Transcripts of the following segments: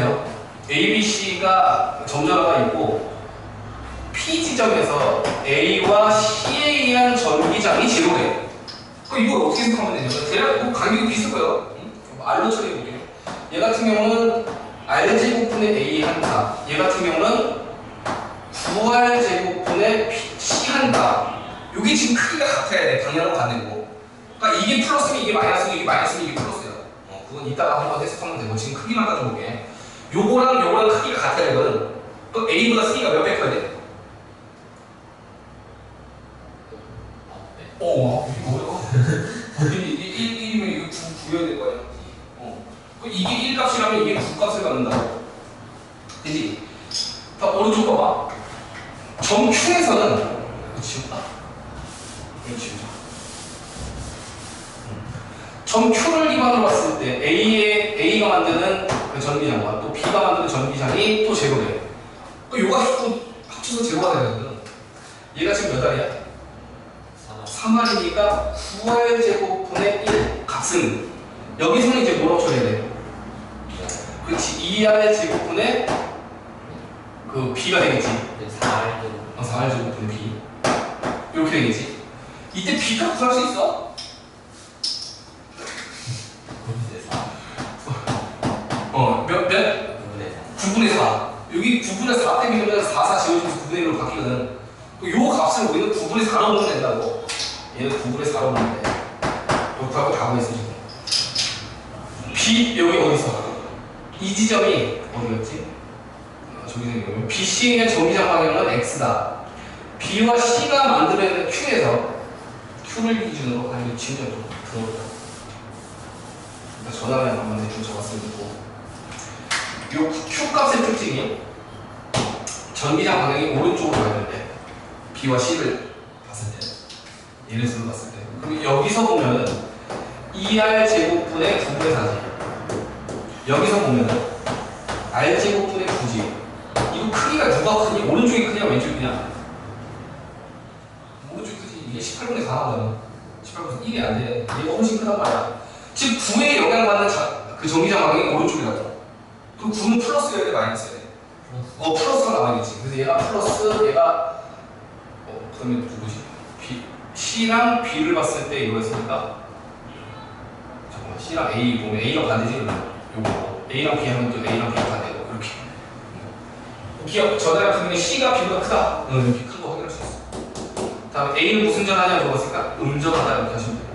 보세요. A, B, C가 점전화가 있고 P 지점에서 A와 C에 의한 전기장이 제로래. 그럼 이걸 어떻게 해석하면 되냐면 대략 뭐 간격이 비슷할 거예요. 응? R로 처리해볼게요. 얘 같은 경우는 R 제곱분의 A 한다. 얘 같은 경우는 9R 제곱분의 C 한다. 이게 지금 크기가 같아야 돼. 방향은 반대고. 그러니까 이게 플러스면 이게 마이너스면 이게 마이너스면 이게 플러스야. 어, 그건 이따가 한번 해석하면 되고 지금 크기만 가져볼게. 요거랑 요거랑 크기가 같아야 되거든. 그 A보다 C가 몇배 커야 돼? 어, 이거 어려워. 이게 1, 1이면 이거 9, 9여야 될거 아니야? 어. 그 이게 1 값이라면 이게 9 값을 갖는다고. 되지? 자, 오른쪽 봐봐. 점 Q에서는, 지울까? 이거 지우자. 점 Q를 기반으로 봤을 때 A의, A가 만드는 그 전기장과 또 B가 만드는 전기장이 또 제로래. 그 요가 합쳐, 합쳐서 제로가 되거든. 얘가 지금 몇 알이야? 3할이니까 9할 제곱분의 1 값은 여기서는 이제 뭐라고 처리해야 돼? 그렇지 2할 제곱분의 그 b가 되겠지 어, 4할 제곱분의 b 이렇게 되겠지 이때 b가 구할 수 있어? 어, 몇, 몇? 9분의 4 여기 9분의 4 때문에 4, 4 지워지면서 9분의 1로 바뀌거든. 그요 값을 우리는 9분의 4로 보면 된다고. 얘는 9분의 4로 보면 돼 녹화가 다 지금 B 여기 어디서? 이 지점이 어디였지? 어, 저기 생기면 BC의 전기장 방향은 X다. B와 C가 만들어내는 Q에서 Q를 기준으로 아니 진짜 좀 들어올까 일단 전화를 한번 대충 적었으면 좋고 요 Q 값의 특징이 전기장 방향이 오른쪽으로 가야 되는데 B와 C를 봤을 때 얘를 수로 봤을 때. 그럼 여기서 보면은 2R 제곱분의 9분의 4지. 여기서 보면은 R 제곱분의 9지. 이거 크기가 누가 크니? 오른쪽이 크냐 왼쪽이 크냐? 오른쪽이 크지. 이게 18분의 4 나오잖아 18분의 1이 안돼. 얘가 훨씬 크단 말이야. 즉 9에 영향받는 자, 그 전기장 방향이 오른쪽이라고 그럼 9는 플러스여야 돼 마이너스여야 돼? 어 플러스가 나와야겠지. 그래서 얘가 플러스 얘가 어 그러면 누구지? B C랑 B를 봤을 때 이거였으니까 잠깐만 C랑 A 보면 A가 반대지 요거. A랑 B 하면 또 A랑 B가 반대고 그렇게. 기억 전화 같은 경우에 C가 B보다 크다. 응 이렇게 큰 거 확인할 수 있어. 다음에 A는 무슨 전하냐고 물어봤으니까 음전하다 이렇게 하시면 돼요.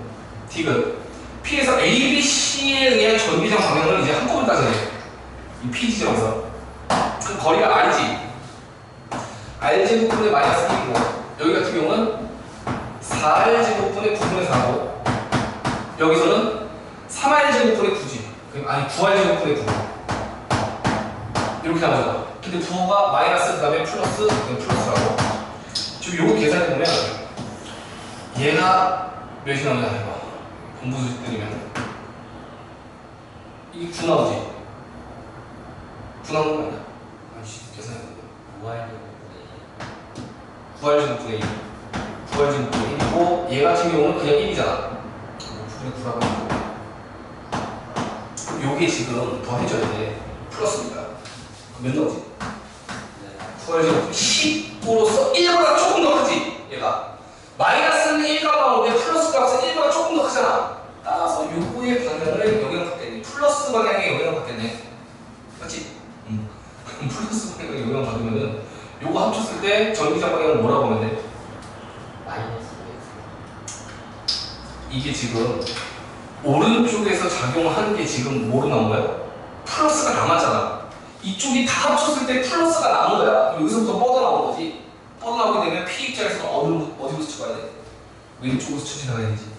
디귿 P에서 A, B, C에 의한 전기장 방향을 이제 한꺼번에 따져야 돼요 이 P 지점에서. 그 거리가 R이지. R 제곱분의 마이너스 1이고 여기 같은 경우는 4R 제곱분의 9분의 4고 여기서는 3R 제곱분의 9지. 그럼 아니 9R 제곱분의 9 이렇게 나오잖아 근데 9가 마이너스 그 다음에 플러스 그 플러스라고. 지금 요거 계산해보면 얘가 몇이 나오냐 해봐 공부수 때리면. 이게 9 나오지 9 나오는 거 아니야? 아이씨 계산해보면 9R 제곱분의 1 9R 제곱분의 1이고 얘 같은 경우는 그냥 1이잖아. 9분의 9라고. 하고 요게 지금 더해져야 돼. 그럼 몇 나오지? 9R 제곱분 10으로서 1보다 조금 더 크지 얘가 마이너스는 1값 나오는데 플러스 값은 1보다 조금 더 크잖아 따라서 요거의 방향을 영향받겠네 플러스 방향에 영향받겠네 맞지? 응 플러스 방향에 영향 받으면은 요거 합쳤을 때 전기장 방향을 뭐라고 하면 돼? 이게 지금 오른쪽에서 작용한 게 지금 뭐로 나온 거야? 플러스가 남았잖아. 이쪽이 다 합쳤을 때 플러스가 남은 거야. 여기서부터 뻗어나온 거지. 뻗어나오게 되면 P 입장에서는 어느, 어디부터 쳐가야 돼? 왼쪽으로 쳐지나가야 되지.